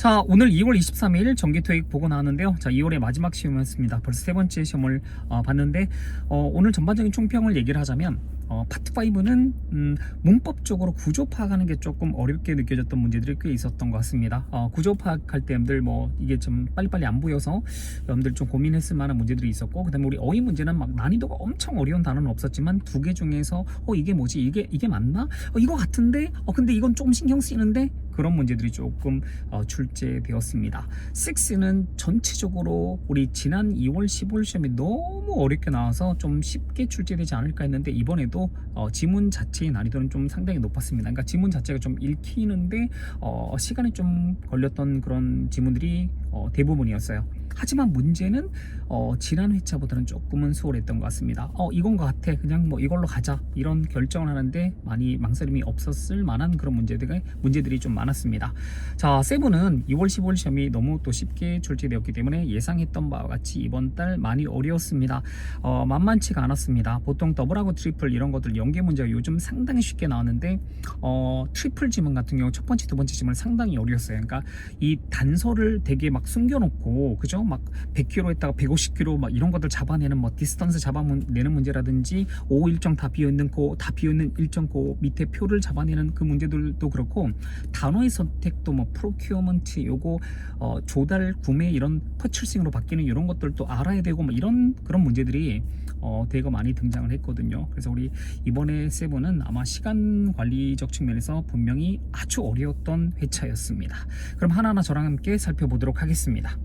자, 오늘 2월 23일 정기토익 보고 나왔는데요. 자, 2월의 마지막 시험이었습니다. 벌써 세 번째 시험을 어, 봤는데 어, 오늘 전반적인 총평을 얘기를 하자면 어, 파트 5는 음, 문법적으로 구조 파악하는 게 조금 어렵게 느껴졌던 문제들이 꽤 있었던 것 같습니다. 어, 구조 파악할 때 여러분들 뭐 이게 좀 빨리빨리 안 보여서 여러분들 좀 고민했을 만한 문제들이 있었고 그 다음에 우리 어휘 문제는 막 난이도가 엄청 어려운 단어는 없었지만 두 개 중에서 어 이게 뭐지 이게 이게 맞나 어, 이거 같은데 어 근데 이건 좀 신경 쓰이는데 그런 문제들이 조금 어, 출제되었습니다. 6는 전체적으로 우리 지난 2월 15일 시험이 너무 어렵게 나와서 좀 쉽게 출제되지 않을까 했는데 이번에도 어, 지문 자체의 난이도는 좀 상당히 높았습니다. 그러니까 지문 자체가 좀 읽히는데 어, 시간이 좀 걸렸던 그런 지문들이 어, 대부분이었어요. 하지만 문제는 어, 지난 회차보다는 조금은 수월했던 것 같습니다. 어, 이건 것 같아. 그냥 뭐 이걸로 가자. 이런 결정을 하는데 많이 망설임이 없었을 만한 그런 문제들이, 문제들이 좀 많았습니다. 자, 세븐은 2월 15일 시험이 너무 또 쉽게 출제되었기 때문에 예상했던 바와 같이 이번 달 많이 어려웠습니다. 어, 만만치가 않았습니다. 보통 더블하고 트리플 이런 것들 연계 문제가 요즘 상당히 쉽게 나왔는데 어, 트리플 지문 같은 경우 첫 번째, 두 번째 지문 상당히 어려웠어요. 그러니까 이 단서를 되게 막 숨겨놓고 그죠? 막 100km 했다가 150km 막 이런 것들 잡아내는 뭐 디스턴스 잡아내는 문제라든지 오 일정 다 비어있는 거다 비어있는 일정 거 밑에 표를 잡아내는 그 문제들도 그렇고 단어의 선택도 뭐 프로큐어먼트 요거 어, 조달 구매 이런 퍼출싱으로 바뀌는 이런 것들도 알아야 되고 뭐 이런 그런 문제들이 어, 되게 많이 등장을 했거든요. 그래서 우리 이번에 세븐은 아마 시간 관리적 측면에서 분명히 아주 어려웠던 회차였습니다. 그럼 하나하나 저랑 함께 살펴보도록 하겠습니다.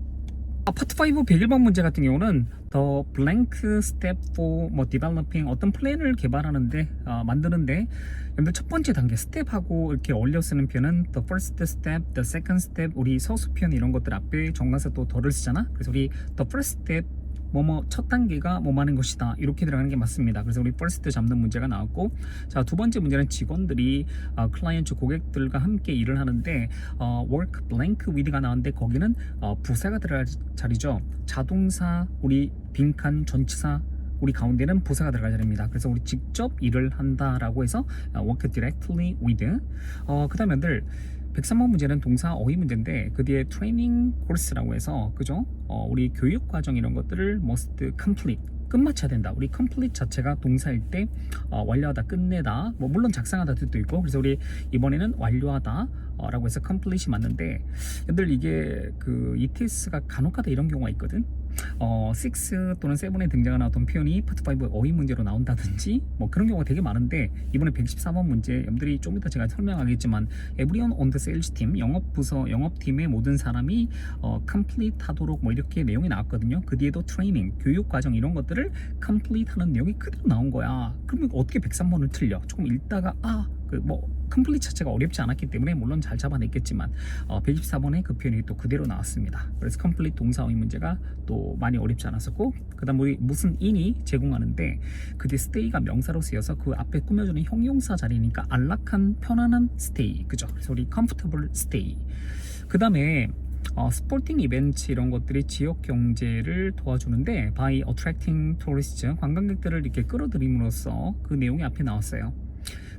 아, 파트 5 101번 문제 같은 경우는 더 blank step for 뭐 developing 어떤 플랜을 개발하는데 어, 만드는데 여러분들 첫 번째 단계 스텝하고 이렇게 어울려 쓰는 표현은 the first step, the second step 우리 서수 표현 이런 것들 앞에 정관사 또 덜을 쓰잖아? 그래서 우리 the first step 뭐뭐 첫 단계가 뭐하는 것이다 이렇게 들어가는 게 맞습니다. 그래서 우리 퍼스트 잡는 문제가 나왔고 자 두 번째 문제는 직원들이 어, 클라이언트 고객들과 함께 일을 하는데 어, work blank with가 나왔는데 거기는 어, 부사가 들어갈 자리죠. 자동사 우리 빈칸 전치사 우리 가운데는 부사가 들어갈 자리입니다. 그래서 우리 직접 일을 한다라고 해서 어, work directly with 어, 그 다음에 들 103번 문제는 동사 어휘 문제인데 그 뒤에 트레이닝 코र्스라고 해서 그죠? 어, 우리 교육 과정 이런 것들을 must complete 끝마쳐야 된다. 우리 complete 자체가 동사일 때 어, 완료하다, 끝내다. 뭐 물론 작성하다 뜻도 있고 그래서 우리 이번에는 완료하다. 어, 라고 해서 complete이 맞는데 얘들 이게 그 ETS가 간혹가다 이런 경우가 있거든. 어, 6 또는 7에 등장하는 어떤 표현이 파트 5 어휘 문제로 나온다든지 뭐 그런 경우가 되게 많은데 이번에 114번 문제 여러분들이 좀 이따 제가 설명하겠지만 on the sales team 영업 부서 영업 팀의 모든 사람이 어, complete 하도록 뭐 이렇게 내용이 나왔거든요. 그 뒤에도 트레이닝 교육 과정 이런 것들을 complete 하는 내용이 그대로 나온 거야. 그러면 어떻게 103번을 틀려? 조금 읽다가 아 그뭐 컴플릿 자체가 어렵지 않았기 때문에 물론 잘 잡아냈겠지만 어, 124번의 그 표현이 또 그대로 나왔습니다. 그래서 컴플릿 동사의 문제가 또 많이 어렵지 않았었고 그다음 우리 무슨 인이 제공하는데 그뒤 stay가 명사로 쓰여서 그 앞에 꾸며주는 형용사 자리니까 안락한 편안한 stay 그죠? 그래서 우리 comfortable stay 그 다음에 어, 스포팅 이벤트 이런 것들이 지역 경제를 도와주는데 by attracting tourists 관광객들을 이렇게 끌어들임으로써 그 내용이 앞에 나왔어요.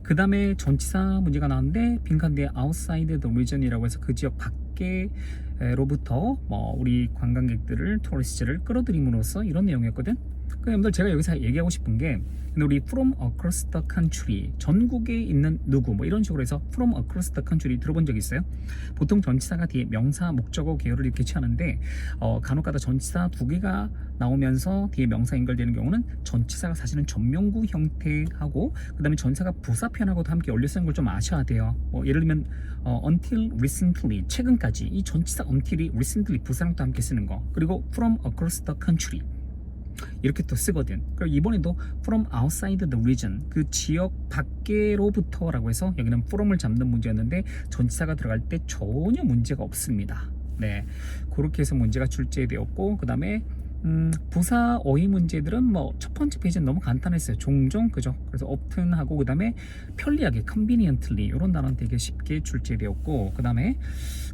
그 다음에 전치사 문제가 나왔는데 빈칸 뒤에 outside the region이라고 해서 그 지역 밖에로부터 뭐 우리 관광객들을 토리스트를 끌어들임으로써 이런 내용이었거든. 그 여러분들 제가 여기서 얘기하고 싶은 게 우리 from across the country 전국에 있는 누구 뭐 이런 식으로 해서 from across the country 들어본 적 있어요? 보통 전치사가 뒤에 명사 목적어 계열을 이렇게 취하는데 어, 간혹가다 전치사 두 개가 나오면서 뒤에 명사 연결되는 경우는 전치사가 사실은 전명구 형태하고 그 다음에 전사가 부사 표현하고도 함께 올려 쓰는 걸 좀 아셔야 돼요. 뭐 예를 들면 어, until recently 최근까지 이 전치사 until이 recently 부사랑 또 함께 쓰는 거 그리고 from across the country 이렇게 또 쓰거든. 그리고 이번에도 from outside the region 그 지역 밖으로부터라고 해서 여기는 from을 잡는 문제였는데 전치사가 들어갈 때 전혀 문제가 없습니다. 네, 그렇게 해서 문제가 출제되었고 그 다음에 음, 부사 어휘 문제들은 뭐 첫 번째 페이지는 너무 간단했어요. 종종 그죠? 그래서 often 하고 그다음에 편리하게 conveniently 이런 단어는 되게 쉽게 출제되었고 그다음에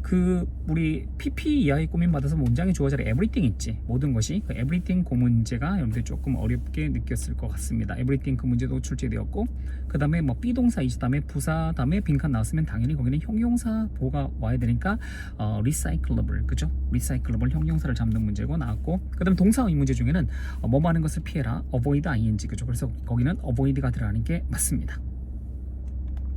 그 우리 PP 이하의 꾸밈 받아서 주어 자리 everything 있지 모든 것이 그 everything 그 문제가 여러분들 조금 어렵게 느꼈을 것 같습니다. everything 그 문제도 출제되었고 그다음에 뭐 비동사 이지 다음에 부사 다음에 빈칸 나왔으면 당연히 거기는 형용사 보가 와야 되니까 어, recyclable 그죠? recyclable 형용사를 잡는 문제고 나왔고 그다음 동사 의 문제 중에는 어, 뭐뭐 하는 것을 피해라 avoid ing 그죠? 그래서 거기는 avoid가 들어가는 게 맞습니다.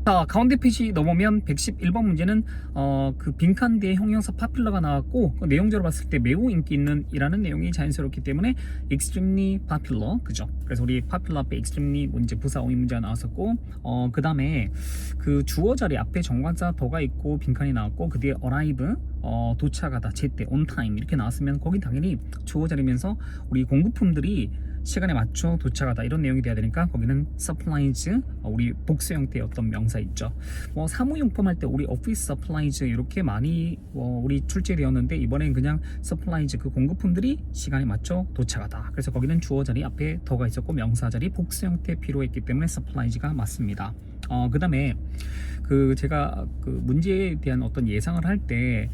자 가운데 페이지 넘으면 111번 문제는 어, 그 빈칸 뒤에 형용사 파퓰러가 나왔고 그 내용적으로 봤을 때 매우 인기 있는 이라는 내용이 자연스럽기 때문에 extremely popular 그죠? 그래서 우리 popular 앞에 extremely 문제 부사 어휘 문제가 나왔었고 어, 그 다음에 그 주어 자리 앞에 정관사 더가 있고 빈칸이 나왔고 그 뒤에 arrive 어, 도착하다 제때 on time 이렇게 나왔으면 거긴 당연히 주어 자리면서 우리 공급품들이 시간에 맞춰 도착하다 이런 내용이 돼야 되니까 거기는 supplies 어, 우리 복수 형태의 어떤 명사 있죠. 뭐 사무용품 할 때 우리 office supplies 이렇게 많이 어, 우리 출제되었는데 이번엔 그냥 supplies 그 공급품들이 시간에 맞춰 도착하다. 그래서 거기는 주어 자리 앞에 더가 있었고 명사 자리 복수 형태 필요했기 때문에 supplies가 맞습니다. 어 그 다음에 그 제가 그 문제에 대한 어떤 예상을 할때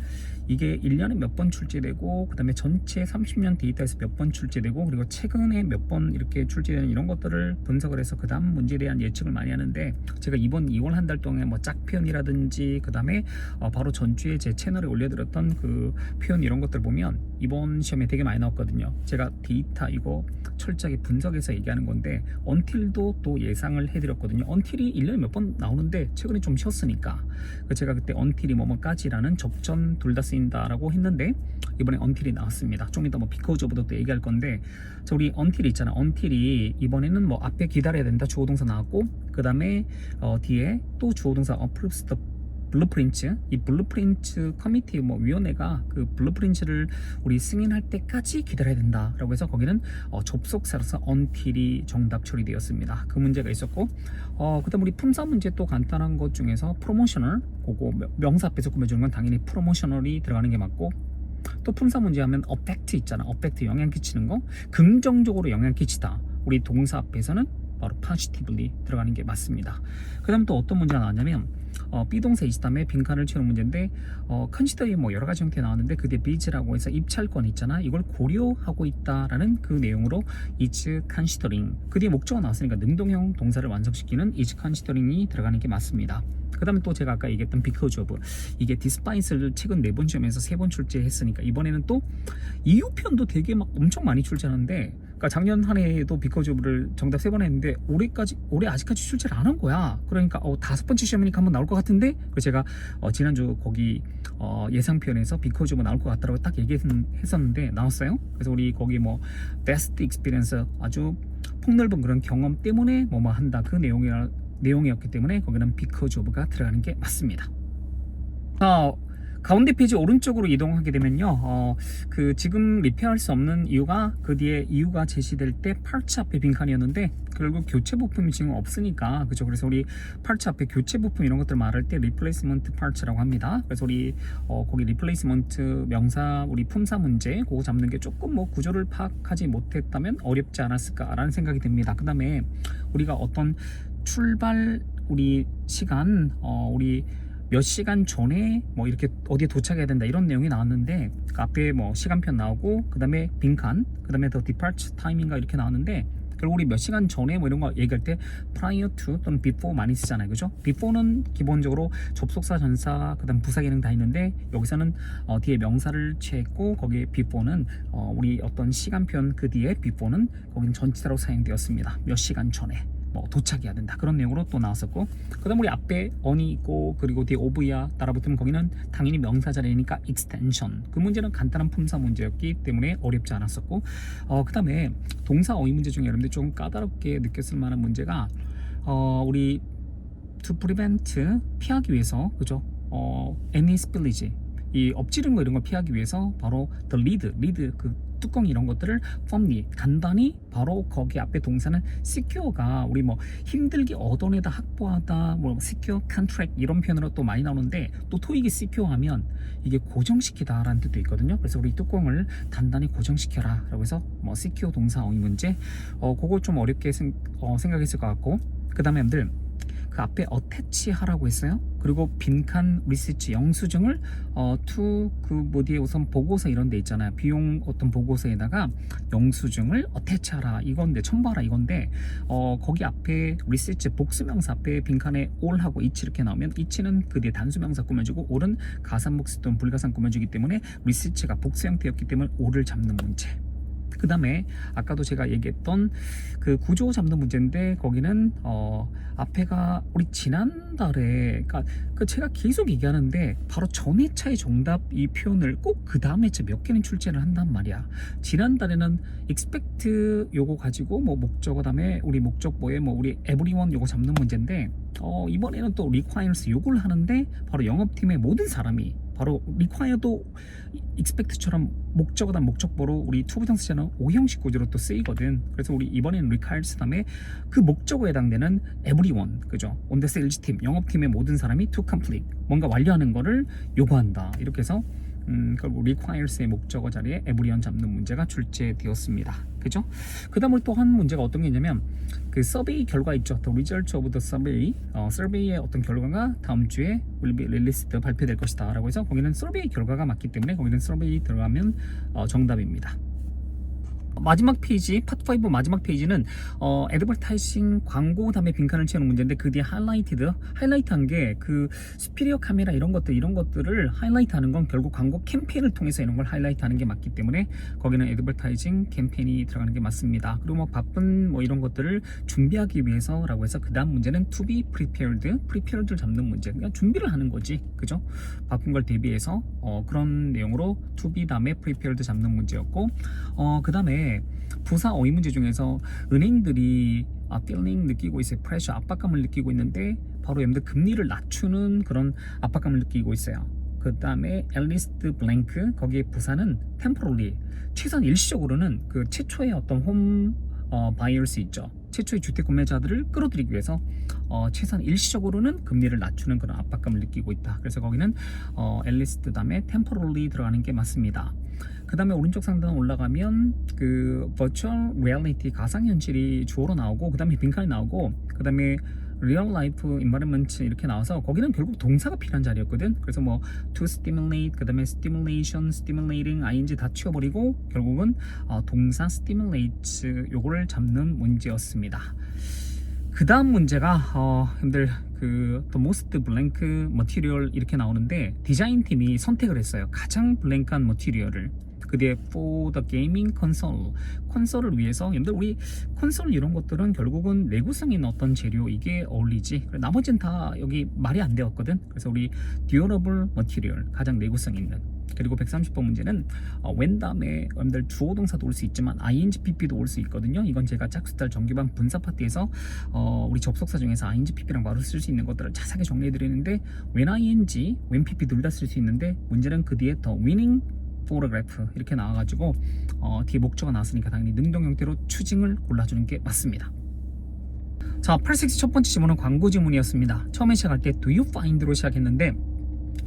이게 1년에 몇 번 출제되고 그다음에 전체 30년 데이터에서 몇 번 출제되고 그리고 최근에 몇 번 이렇게 출제되는 이런 것들을 분석을 해서 그 다음 문제에 대한 예측을 많이 하는데 제가 이번 2월 한 달 동안 뭐 짝 표현이라든지 그 다음에 어 바로 전주에 제 채널에 올려드렸던 그 표현 이런 것들 보면 이번 시험에 되게 많이 나왔거든요. 제가 데이터 이거 철저하게 분석해서 얘기하는 건데 언틸도 또 예상을 해드렸거든요. 언틸이 1년에 몇 번 나오는데 최근에 좀 쉬었으니까. 그 제가 그때 언틸이 뭐뭐까지라는 접전 둘 다 쓰인다라고 했는데 이번에 언틸이 나왔습니다. 좀 이따 뭐 비커즈 오브도 또 얘기할 건데 자 우리 언틸 있잖아. 언틸이 이번에는 뭐 앞에 기다려야 된다 주어 동사 나왔고 그 다음에 어, 뒤에 또 주어 동사 approves the 블루프린트 이 블루프린트 커미티 뭐 위원회가 그 블루프린트를 우리 승인할 때까지 기다려야 된다라고 해서 거기는 어, 접속사로서 until이 정답 처리되었습니다. 그 문제가 있었고 어, 그다음 우리 품사 문제 또 간단한 것 중에서 프로모셔널 그거 명- 명사 앞에서 꾸며주는 건 당연히 프로모셔널이 들어가는 게 맞고 또 품사 문제 하면 어펙트 있잖아. 어펙트 영향 끼치는 거. 긍정적으로 영향 끼치다. 우리 동사 앞에서는 바로 positively 들어가는 게 맞습니다. 그 다음 또 어떤 문제가 나왔냐면 어, B동사 이지 다음에 빈칸을 채우는 문제인데 어, 컨시더의 뭐 여러 가지 형태 나왔는데 그게 비즈라고 해서 입찰권 있잖아. 이걸 고려하고 있다라는 그 내용으로 is considering. 그 뒤에 목적어 나왔으니까 능동형 동사를 완성시키는 is considering이 들어가는 게 맞습니다. 그 다음에 또 제가 아까 얘기했던 because of 이게 디스파이스를 최근 네 번 시험에서 세 번 출제했으니까 이번에는 또 이유 편도 되게 막 엄청 많이 출제하는데 그러니까 작년 한 해에도 because of를 정답 세 번 했는데 올해까지 올해 아직까지 출제를 안 한 거야. 그러니까 어, 다섯 번째 시험이니까 한번 나올 것 같은데 그래서 제가 어, 지난주 거기 어, 예상 편에서 because of 나올 것 같다라고 딱 얘기했었는데 나왔어요. 그래서 우리 거기 뭐 best experience 아주 폭넓은 그런 경험 때문에 뭐뭐 한다 그 내용이 내용이었기 때문에 거기는 because of가 들어가는 게 맞습니다. 자, 가운데 페이지 오른쪽으로 이동하게 되면요, 어, 그 지금 리페어할 수 없는 이유가 그 뒤에 이유가 제시될 때 parts 앞에 빈칸이었는데 결국 교체 부품이 지금 없으니까 그죠? 그래서 우리 parts 앞에 교체 부품 이런 것들 말할 때 replacement parts라고 합니다. 그래서 우리 어, 거기 replacement 명사 우리 품사 문제 그거 잡는 게 조금 뭐 구조를 파악하지 못했다면 어렵지 않았을까라는 생각이 듭니다. 그 다음에 우리가 어떤 출발 우리 시간 어, 우리 몇 시간 전에 뭐 이렇게 어디에 도착해야 된다 이런 내용이 나왔는데 그 앞에 뭐 시간편 나오고 그 다음에 빈칸 그 다음에 더 디파트 타임인가 이렇게 나왔는데 결국 우리 몇 시간 전에 뭐 이런 거 얘기할 때 prior to 또는 before 많이 쓰잖아요. 그죠? before는 기본적으로 접속사 전사 그 다음 부사 기능 다 있는데 여기서는 어, 뒤에 명사를 취했고 거기에 before는 어, 우리 어떤 시간편 그 뒤에 before는 거기는 전치사로 사용되었습니다. 몇 시간 전에 뭐 도착해야 된다. 그런 내용으로 또 나왔었고 그다음 우리 앞에 on이 있고 그리고 뒤에 of야 따라붙으면 거기는 당연히 명사 자리니까 extension. 그 문제는 간단한 품사 문제였기 때문에 어렵지 않았었고 어 그다음에 동사 어휘 문제 중에 여러분들 좀 까다롭게 느꼈을 만한 문제가 어 우리 to prevent 피하기 위해서 그죠? 어 any spillage. 이 엎지른 거 이런 걸 피하기 위해서 바로 the lead lead 그 뚜껑 이런 것들을 firmly 단단히 바로 거기 앞에 동사는 secure가 우리 뭐 힘들게 얻어내다 확보하다 뭐 secure contract 이런 표현으로 또 많이 나오는데 또 토익이 secure 하면 이게 고정시키다 라는 뜻도 있거든요. 그래서 우리 뚜껑을 단단히 고정시켜라 라고 해서 뭐 secure 동사 어휘 문제. 어 그거 좀 어렵게 생, 어, 생각했을 것 같고 그 다음에 여러분들 그 앞에 어태치 하라고 했어요. 그리고 빈칸 리서치 영수증을 어, 투그 어디에 우선 보고서 이런 데 있잖아요. 비용 어떤 보고서에다가 영수증을 어태치 하라 이건데 첨부하라 이건데 어, 거기 앞에 리서치 복수명사 앞에 빈칸에 all하고 each 이렇게 나오면 each는 그 뒤에 단수명사 꾸며주고 all은 가산복수 또는 불가산 꾸며주기 때문에 리서치가 복수 형태였기 때문에 all을 잡는 문제. 그 다음에 아까도 제가 얘기했던 그 구조 잡는 문제인데 거기는 어 앞에가 우리 지난달에 그러니까 그 제가 계속 얘기하는데 바로 전회 차의 정답 이 표현을 꼭 그 다음 회차 몇 개는 출제를 한단 말이야. 지난달에는 expect 요거 가지고 뭐 목적어 다음에 우리 목적보에 뭐 우리 everyone 요거 잡는 문제인데 어 이번에는 또 requires 요걸 하는데 바로 영업팀의 모든 사람이 바로 require도 expect처럼 목적어다 목적보로 우리 투부정사자는 오형식 구조로 또 쓰이거든. 그래서 우리 이번에는 requires 다음에 그 목적어에 해당되는 everyone, 그죠? sales team, 영업팀의 모든 사람이 to complete, 뭔가 완료하는 거를 요구한다. 이렇게 해서 음, 결국 requires의 목적어 자리에 everyone 잡는 문제가 출제되었습니다. 그죠? 그 다음으로 또한 문제가 어떤 게 있냐면 그 서베이 결과 있죠. The result of the survey, 어, 서베이의 어떤 결과가 다음 주에 will be released 발표될 것이다 라고 해서 거기는 서베이 결과가 맞기 때문에 거기는 서베이 들어가면 어, 정답입니다. 마지막 페이지 파트 5 마지막 페이지는 어 애드버타이징 광고 다음에 빈칸을 채우는 문제인데 그 뒤에 하이라이트드 하이라이트한 게 그 스피리어 카메라 이런 것들 이런 것들을 하이라이트하는 건 결국 광고 캠페인을 통해서 이런 걸 하이라이트하는 게 맞기 때문에 거기는 애드버타이징 캠페인이 들어가는 게 맞습니다. 그리고 뭐 바쁜 뭐 이런 것들을 준비하기 위해서라고 해서 그 다음 문제는 to be prepared prepared를 잡는 문제 그냥 준비를 하는 거지 그죠? 바쁜 걸 대비해서 어 그런 내용으로 to be 다음에 prepared 잡는 문제였고 어그 다음에 부사 어휘 문제 중에서 은행들이 아, feeling 느끼고 있어요. pressure 압박감을 느끼고 있는데 바로 여러분들 금리를 낮추는 그런 압박감을 느끼고 있어요. 그 다음에 least blank 거기에 부사는 temporarily 최소한 일시적으로는 그 최초의 어떤 홈 어, buyers 있죠. 최초의 주택 구매자들을 끌어들이기 위해서 어, 최소한 일시적으로는 금리를 낮추는 그런 압박감을 느끼고 있다. 그래서 거기는 least 다음에 temporarily 들어가는 게 맞습니다. 그 다음에 오른쪽 상단 올라가면 그 reality 가상현실이 주어로 나오고 그 다음에 빈칸이 나오고 그 다음에 real life environment 이렇게 나와서 거기는 결국 동사가 필요한 자리였거든. 그래서 뭐 to stimulate 그 다음에 stimulation, stimulating, ing 다 치워버리고 결국은 어, 동사 stimulate 요거를 잡는 문제였습니다. 그 다음 문제가 어, 여러분들 그 the most blank material 이렇게 나오는데 디자인 팀이 선택을 했어요. 가장 블랭크한 머티리얼을. 그 뒤에 for the gaming console. 콘솔을 위해서. 여러분들 우리 콘솔 이런 것들은 결국은 내구성 있는 어떤 재료 이게 어울리지. 나머지는 다 여기 말이 안 되었거든. 그래서 우리 durable material 가장 내구성 있는 그리고 130번 문제는 어, when 다음에 여러분들 주어 동사도 올 수 있지만 ingpp도 올 수 있거든요 이건 제가 짝수달 정규반 분사 파트에서 어, 우리 접속사 중에서 ingpp랑 바로 쓸 수 있는 것들을 자세하게 정리해 드리는데 when ing, when pp 둘 다 쓸 수 있는데 문제는 그 뒤에 더 winning photograph 이렇게 나와가지고 어, 뒤에 목적어가 나왔으니까 당연히 능동 형태로 추징을 골라주는 게 맞습니다. 자, 86첫 번째 질문은 광고 질문이었습니다. 처음에 시작할 때 do you find로 시작했는데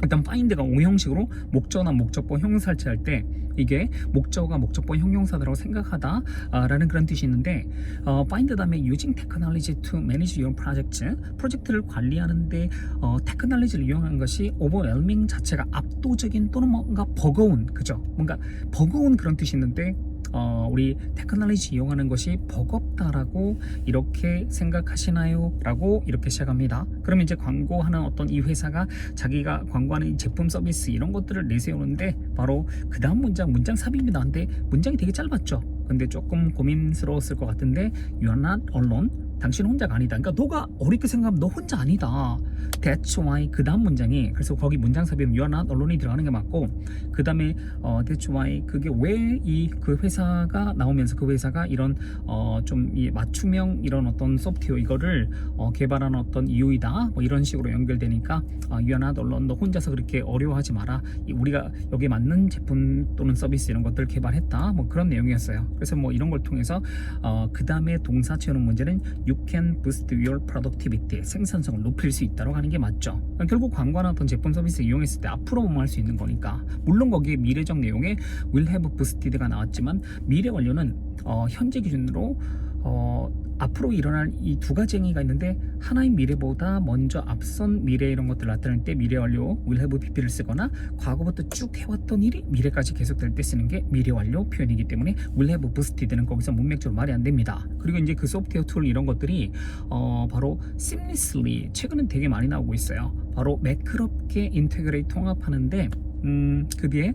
일단 find가 오형식으로 목적어나 목적보 형용사를 때 이게 목적어가 목적보 형용사라고 생각하다 아, 라는 그런 뜻이 있는데 어, find 다음에 using technology to manage your project 프로젝트를 관리하는데 어, 테크놀로지를 이용한 것이 overwhelming 자체가 압도적인 또는 뭔가 버거운 그죠? 뭔가 버거운 그런 뜻이 있는데 어, 우리 테크놀로지 이용하는 것이 버겁다라고 이렇게 생각하시나요? 라고 이렇게 시작합니다. 그러면 이제 광고하는 어떤 이 회사가 자기가 광고하는 이 제품 서비스 이런 것들을 내세우는데 바로 그 다음 문장 문장 삽입니다. 근데 문장이 되게 짧았죠. 근데 조금 고민스러웠을 것 같은데 You are not alone. 당신 혼자가 아니다. 그러니까 너가 어렵게 생각하면 너 혼자 아니다. That's why 그 다음 문장이 그래서 거기 문장 삽입 You are not alone 이 들어가는 게 맞고 그 다음에 어, That's why 그게 왜 이 그 회사가 나오면서 그 회사가 이런 어, 좀 이 맞춤형 이런 어떤 소프트웨어 이거를 어, 개발한 어떤 이유이다. 뭐 이런 식으로 연결되니까 어, not alone 너 혼자서 그렇게 어려워하지 마라. 이 우리가 여기에 맞는 제품 또는 서비스 이런 것들 개발했다. 뭐 그런 내용이었어요. 그래서 뭐 이런 걸 통해서 어, 그 다음에 동사 채우는 문제는 You can boost your productivity 생산성을 높일 수 있다고 하는 게 맞죠. 그러니까 결국 광고나 어떤 제품 서비스 이용했을 때 앞으로만 할수 있는 거니까 물론 거기에 미래적 내용에 will have boosted가 나왔지만 미래 완료는 어, 현재 기준으로 어, 앞으로 일어날 이 두 가지 행위가 있는데 하나의 미래보다 먼저 앞선 미래 이런 것들 나타낼 때 미래 완료 will have pp를 쓰거나 과거부터 쭉 해왔던 일이 미래까지 계속될 때 쓰는 게 미래 완료 표현이기 때문에 will have boosted는 거기서 문맥적으로 말이 안 됩니다. 그리고 이제 그 소프트웨어 툴 이런 것들이 어, 바로 seamlessly 최근엔 되게 많이 나오고 있어요. 바로 매끄럽게 인테그레이트 통합하는데 음, 그 뒤에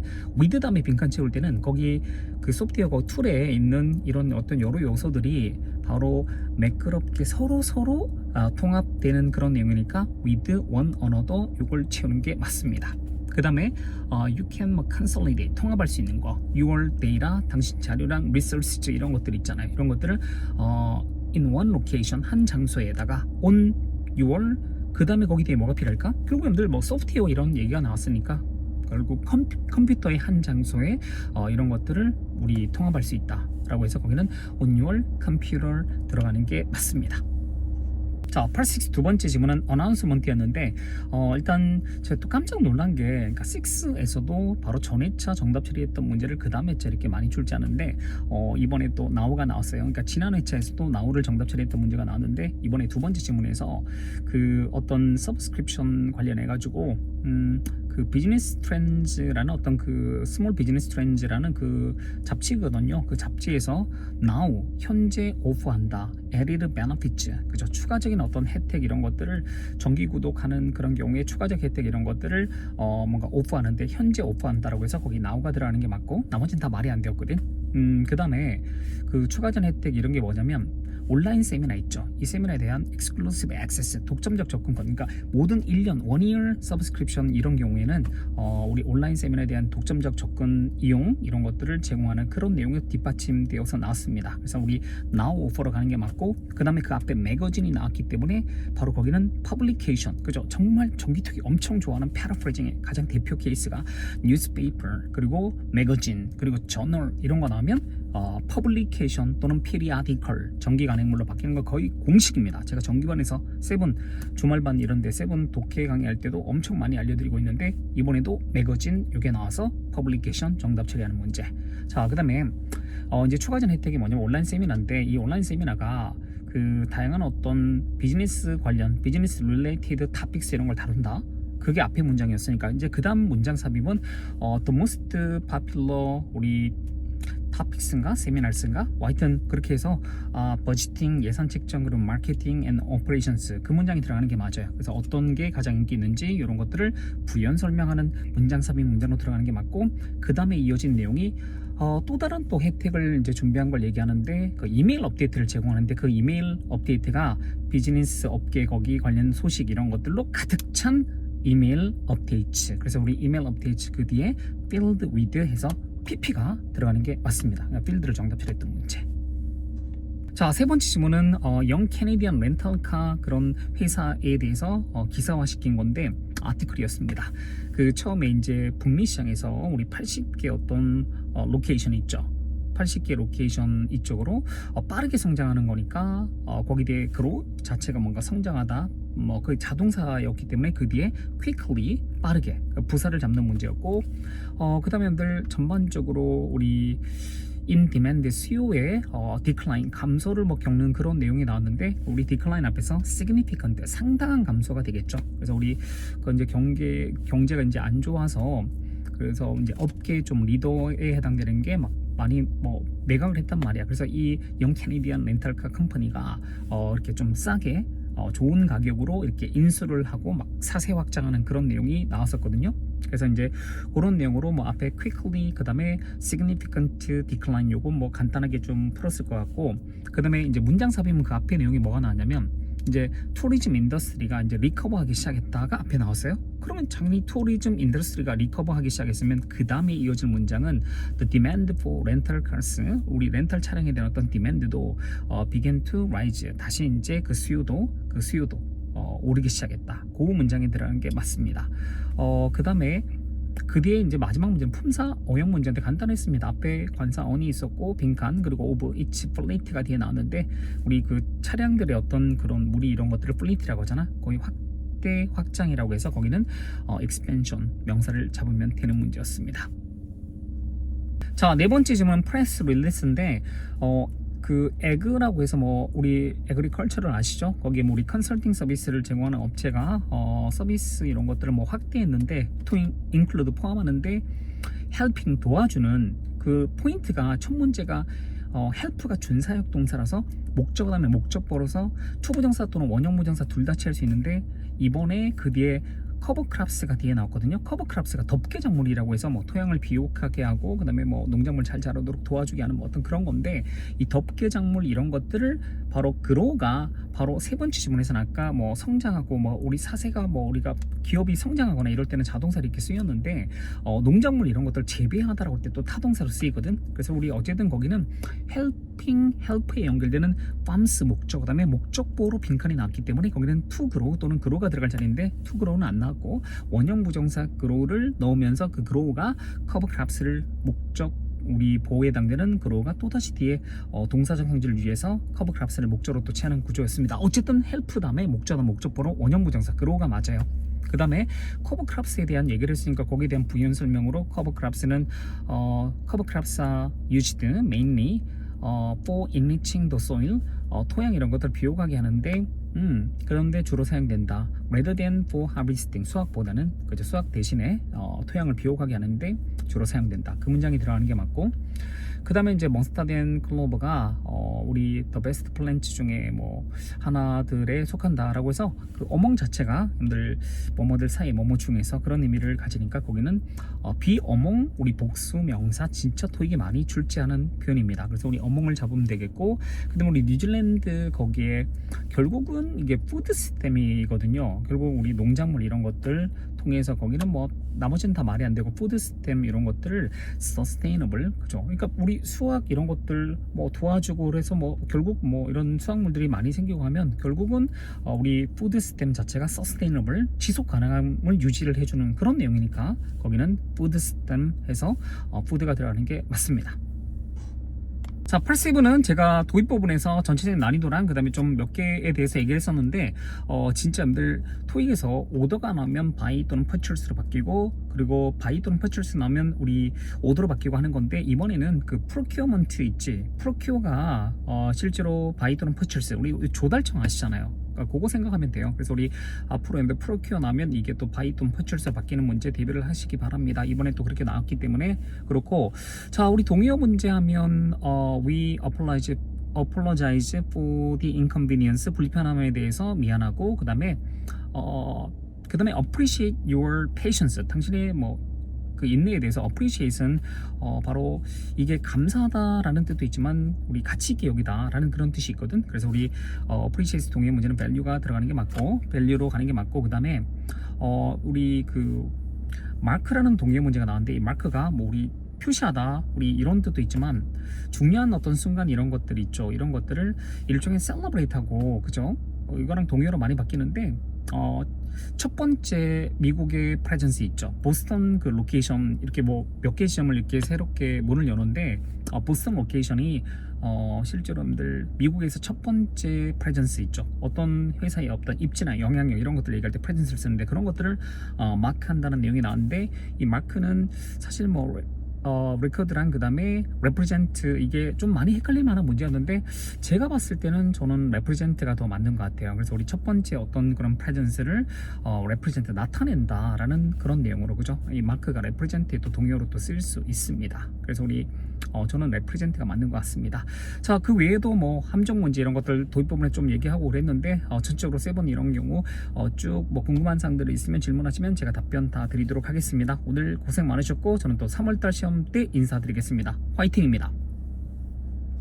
다음에 빈칸 채울 때는 거기 그 소프트웨어 그 툴에 있는 이런 어떤 여러 요소들이 바로 매끄럽게 서로 서로 아, 통합되는 그런 내용이니까 with one another 이걸 채우는 게 맞습니다. 그 다음에 어, you can 뭐 consolidate 통합할 수 있는 거 your data 당신 자료랑 resources 이런 것들 있잖아요 이런 것들을 어, in one location 한 장소에다가 on your 그 다음에 거기 뒤에 뭐가 필요할까? 결국 여러분들 뭐 소프트웨어 이런 얘기가 나왔으니까 결국 컴퓨, 컴퓨터의 한 장소에 어, 이런 것들을 우리 통합할 수 있다라고 해서 거기는 on your computer 들어가는 게 맞습니다. 자, 86 두 번째 질문은 어나운스먼트였는데 어, 일단 제가 또 깜짝 놀란 게 그러니까 6에서도 바로 전회차 정답 처리했던 문제를 그 다음 회차 이렇게 많이 않은데 어, 이번에 또 나우가 나왔어요. 그러니까 지난 회차에서도 나우를 정답 처리했던 문제가 나왔는데 이번에 두 번째 질문에서 그 어떤 서브스크립션 관련해 가지고 음, 그 비즈니스 트렌즈라는 어떤 그 스몰 비즈니스 트렌즈라는 그 잡지거든요. 그 잡지에서 now 현재 오프한다. added benefits 그죠? 추가적인 어떤 혜택 이런 것들을 정기 구독하는 그런 경우에 추가적 혜택 이런 것들을 어 뭔가 오프하는데 현재 오프한다라고 해서 거기 now가 들어가는 게 맞고 나머지는 다 말이 안 되었거든. 음 그 다음에 그 추가적 혜택 이런 게 뭐냐면 온라인 세미나 있죠. 이 세미나에 대한 exclusive access, 독점적 접근권. 그러니까 모든 1년, 1year subscription 이런 경우에는 어, 우리 온라인 세미나에 대한 독점적 접근 이용 이런 것들을 제공하는 그런 내용이 뒷받침되어서 나왔습니다. 그래서 우리 now offer로 가는 게 맞고 그 다음에 그 앞에 매거진이 나왔기 때문에 바로 거기는 publication, 그죠? 정말 전기특이 엄청 좋아하는 paraphrasing의 가장 대표 케이스가 newspaper 그리고 매거진 그리고 journal 이런 거 나오면 어, 퍼블리케이션 또는 periodical 정기 간행물로 바뀌는 거 거의 공식입니다. 제가 정기반에서 세븐 주말반 이런데 세븐 독해 강의할 때도 엄청 많이 알려드리고 있는데 이번에도 매거진 이게 나와서 퍼블리케이션 정답 처리하는 문제. 자 그다음에 어, 이제 추가전 혜택이 뭐냐면 온라인 세미나인데 이 온라인 세미나가 그 다양한 어떤 비즈니스 관련 비즈니스 릴레이티드 토픽스 이런 걸 다룬다. 그게 앞에 문장이었으니까 이제 그 다음 문장 삽입은 어, the most popular 우리 토픽스인가 세미나스인가? 뭐 하여튼 그렇게 해서 아, 버지팅 예산 책정 그리고 마케팅 앤 오퍼레이션스 그 문장이 들어가는 게 맞아요. 그래서 어떤 게 가장 인기 있는지 이런 것들을 부연 설명하는 문장 삽입 문장으로 들어가는 게 맞고 그 다음에 이어진 내용이 어, 또 다른 또 혜택을 이제 준비한 걸 얘기하는데 그 이메일 업데이트를 제공하는데 그 이메일 업데이트가 비즈니스 업계 거기 관련 소식 이런 것들로 가득 찬 이메일 업데이트 그래서 우리 이메일 업데이트 그 뒤에 filled with 해서 PP가 들어가는 게 맞습니다. 그러니까 필드를 정답처리했던 문제. 자, 세 번째 질문은 어, 영 캐네디언 렌탈카 그런 회사에 대해서 어, 기사화시킨 건데 아티클이었습니다. 그 처음에 이제 북미 시장에서 우리 80개 어떤 어, 로케이션이 있죠. 80개 로케이션 이쪽으로 어, 빠르게 성장하는 거니까 어, 거기 대해 그로 자체가 뭔가 성장하다 뭐 그 자동사였기 때문에 그 뒤에 quickly 빠르게 그 부사를 잡는 문제였고 어, 그 다음에 들 전반적으로 우리 인 디맨드 수요의 어, 디클라인 감소를 뭐 겪는 그런 내용이 나왔는데 우리 디클라인 앞에서 significant 상당한 감소가 되겠죠. 그래서 우리 그 이제 경제 경제가 이제 안 좋아서 그래서 이제 업계 좀 리더에 해당되는 게 막 많이 뭐 매각을 했단 말이야. 그래서 이영 캐네디안 렌탈카 컴퍼니가 어, 이렇게 좀 싸게 어, 좋은 가격으로 이렇게 인수를 하고 막 사세 확장하는 그런 내용이 나왔었거든요. 그래서 이제 그런 내용으로 뭐 앞에 quickly 그다음에 significant decline 요거 뭐 간단하게 좀 풀었을 것 같고 그다음에 이제 문장 삽입은 그 앞에 내용이 뭐가 나왔냐면 이제 투리즘 인더스트리가 이제 리커버하기 시작했다가 앞에 나왔어요. 그러면 당연히 투리즘 인더스트리가 리커버하기 시작했으면 그 다음에 이어질 문장은 the demand for rental cars 우리 렌탈 차량에 대한 어떤 디맨드도 어, began to rise 다시 이제 그 수요도 그 수요도 어, 오르기 시작했다. 그 문장에 들어가는 게 맞습니다. 어, 그 다음에 그 뒤에 이제 마지막 문제는 품사 어용 문제인데 간단했습니다. 앞에 관사 on이 있었고 빈칸 그리고 over each fleet가 뒤에 나왔는데 우리 그 차량들의 어떤 그런 무리 이런 것들을 fleet이라고 하잖아. 거의 확대 확장이라고 해서 거기는 어, expansion 명사를 잡으면 되는 문제였습니다. 자, 네 번째 질문은 프레스 릴리스인데 어, 그 에그라고 해서 뭐 우리 에그리컬처를 아시죠? 거기에 뭐 우리 컨설팅 서비스를 제공하는 업체가 어, 서비스 이런 것들을 뭐 확대했는데 to include 포함하는데 helping 도와주는 그 포인트가 첫 문제가 어, help가 준사역 동사라서 목적어 다음에 목적보로서 투부정사 또는 원형부정사 둘 다 취할 수 있는데 이번에 그 뒤에 커버크랍스가 뒤에 나왔거든요. 커버크랍스가 덮개 작물이라고 해서 뭐 토양을 비옥하게 하고 그다음에 뭐 농작물 잘 자라도록 도와주게 하는 뭐 어떤 그런 건데 이 덮개 작물 이런 것들을 바로 그로가 바로 세 번째 지문에서는 아까 뭐 성장하고 뭐 우리 사세가 뭐 우리가 기업이 성장하거나 이럴 때는 자동사로 이렇게 쓰였는데 어, 농작물 이런 것들 재배하다라고 할 때 또 타동사로 쓰이거든. 그래서 우리 어쨌든 거기는 helping help에 연결되는 farms 목적 그다음에 목적보로 빈칸이 나왔기 때문에 거기는 to grow 또는 grow가 들어갈 자리인데 to grow는 안 나 왔고 원형 부정사 grow를 넣으면서 그 grow가 cover crops를 목적 우리 보호에 해당되는 그로가 또다시 뒤에 어, 동사적 성질을 위해서 커버 크랍스를 목적으로 또 취하는 구조였습니다. 어쨌든 헬프 다음에 목적어 목적보로 원형 부정사 그로가 맞아요. 그 다음에 커버 크랍스에 대한 얘기를 했으니까 거기에 대한 부연 설명으로 커버 크랍스는 어, 커버 크랍스 used mainly 어, for enriching the soil 어, 토양 이런 것들을 비옥하게 하는데 음, 그런데 주로 사용된다. rather than for harvesting 수확보다는 그죠 수확 대신에 어, 토양을 비옥하게 하는데 주로 사용된다. 그 문장이 들어가는 게 맞고 그 다음에 이제 몬스타덴 클로버가 어, 우리 더 베스트 플랜츠 중에 뭐 하나들에 속한다라고 해서 그 어몽 자체가 여러분들 뭐뭐들 사이 뭐뭐 중에서 그런 의미를 가지니까 거기는 어, 비어몽 우리 복수 명사 진짜 토익이 많이 출제하는 표현입니다. 그래서 우리 어몽을 잡으면 되겠고 그다음에 우리 뉴질랜드 거기에 결국은 이게 푸드 시스템이거든요. 결국 우리 농작물 이런 것들 통해서 거기는 뭐 나머지는 다 말이 안 되고 푸드 시스템 이런 것들을 sustainable 그죠? 그러니까 우리 수학 이런 것들 뭐 도와주고 그래서 뭐 결국 뭐 이런 수확물들이 많이 생기고 하면 결국은 어, 우리 푸드 시스템 자체가 sustainable 지속 가능함을 유지를 해주는 그런 내용이니까 거기는 푸드 시스템 해서 어, 푸드가 들어가는 게 맞습니다. 자, 펄시브는 제가 도입 부분에서 전체적인 난이도랑 그 다음에 좀 몇 개에 대해서 얘기를 했었는데, 어, 진짜 여러분들 토익에서 오더가 나오면 바이 또는 퍼출스로 바뀌고, 그리고 바이 또는 퍼출스 나오면 우리 오더로 바뀌고 하는 건데, 이번에는 그 프로큐어먼트 있지. 프로큐어가 어, 실제로 바이 또는 퍼출스, 우리 조달청 아시잖아요. 그러니까 그거 생각하면 돼요. 그래서 우리 앞으로 연대 프로큐어 나면 이게 또 바이 또는 퍼출스 바뀌는 문제 대비를 하시기 바랍니다. 이번에 또 그렇게 나왔기 때문에 그렇고, 자, 우리 동의어 문제 하면 어, we apologize apologize for the inconvenience 불편함에 대해서 미안하고 그 다음에 어 그 다음에 appreciate your patience 당신의 뭐 그 인내에 대해서 appreciate은 어 바로 이게 감사하다라는 뜻도 있지만 우리 가치 있게 여기다라는 그런 뜻이 있거든. 그래서 우리 어, appreciate 동의 문제는 value가 들어가는 게 맞고 value로 가는 게 맞고 그다음에 어 우리 그 마크라는 동의 문제가 나왔는데 이 마크가 뭐 우리 표시하다 우리 이런 뜻도 있지만 중요한 어떤 순간 이런 것들 있죠 이런 것들을 일종의 셀러브레이트하고 그죠 어, 이거랑 동의어로 많이 바뀌는데 어, 첫 번째 미국의 프레젠스 있죠 보스턴 그 로케이션 이렇게 뭐 몇 개 시험을 이렇게 새롭게 문을 여는데 어, 보스턴 로케이션이 어, 실제로 여러분들 미국에서 첫 번째 프레젠스 있죠. 어떤 회사의 어떤 입지나 영향력 이런 것들 얘기할 때 프레젠스를 쓰는데 그런 것들을 어, 마크한다는 내용이 나왔는데 이 마크는 사실 뭐 어, record랑 그 다음에 represent 이게 좀 많이 헷갈릴 만한 문제였는데 제가 봤을 때는 저는 represent가 더 맞는 것 같아요. 그래서 우리 첫 번째 어떤 그런 presence를 어, represent 나타낸다 라는 그런 내용으로 그죠? 이 마크가 represent에 또 동의어로 또 쓸 수 있습니다. 그래서 우리 어, 저는 represent가 맞는 것 같습니다. 자, 그 외에도 뭐 함정 문제 이런 것들 도입 부분에 좀 얘기하고 그랬는데 어, 전적으로 세번 이런 경우 어, 쭉뭐 궁금한 사항들이 있으면 질문하시면 제가 답변 다 드리도록 하겠습니다. 오늘 고생 많으셨고 저는 또 3월달 시험 때 인사드리겠습니다. 화이팅입니다.